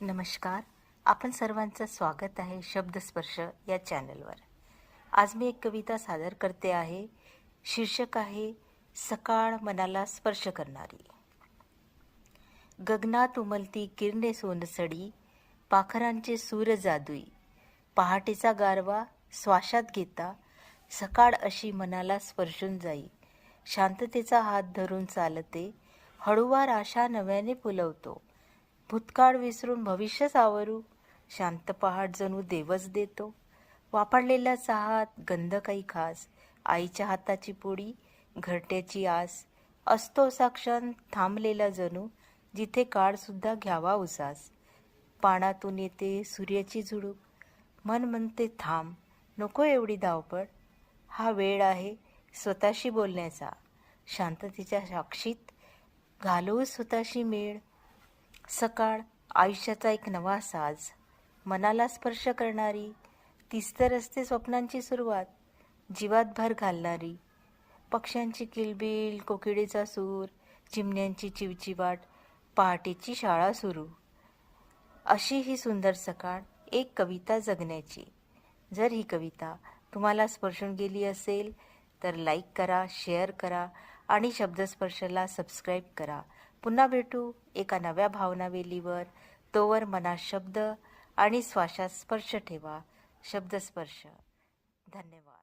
नमस्कार. आपण सर्वांचं स्वागत आहे शब्दस्पर्श या चॅनलवर. आज मी एक कविता सादर करते आहे. शीर्षक आहे सकाळ मनाला स्पर्श करणारी. गगनात उमलती किरणे सोनसडी पाखरांचे सूर जादुई. पहाटेचा गारवा श्वासात घेता सकाळ अशी मनाला स्पर्शून जाई. शांततेचा हात धरून चालते हळूवार आशा नव्याने फुलवतो. भूतकाळ विसरून भविष्य सावरू. शांत पहाट जणू देवच देतो. वापरलेला चहात गंध काही खास. आईच्या हाताची पोळी घरट्याची आस. असतो साक्षण थांबलेला जणू जिथे काळसुद्धा घ्यावा उसास. पानातून येते सूर्याची झुडूक मन म्हणते थांब नको एवढी धावपळ. हा वेळ आहे स्वतःशी बोलण्याचा. शांततेच्या साक्षीत घालवू स्वतःशी मेळ. सकाळ आयुष्याचा एक नवा साज. मनाला स्पर्श करणारी तीच असते स्वप्नांची सुरुवात जीवात भर घालणारी. पक्ष्यांची किलबिल कोकिडेचा सूर चिमण्यांची चिवचिवाट पहाटेची शाळा सुरू. अशी ही सुंदर सकाळ एक कविता जगण्याची. जर ही कविता तुम्हाला स्पर्शून गेली असेल तर लाईक करा शेअर करा आणि शब्दस्पर्शला सबस्क्राईब करा. पुन्हा भेटू एका नव्या भावनावेलीवर तोवर मनात शब्द आणि श्वासात स्पर्श ठेवा. शब्दस्पर्श. धन्यवाद.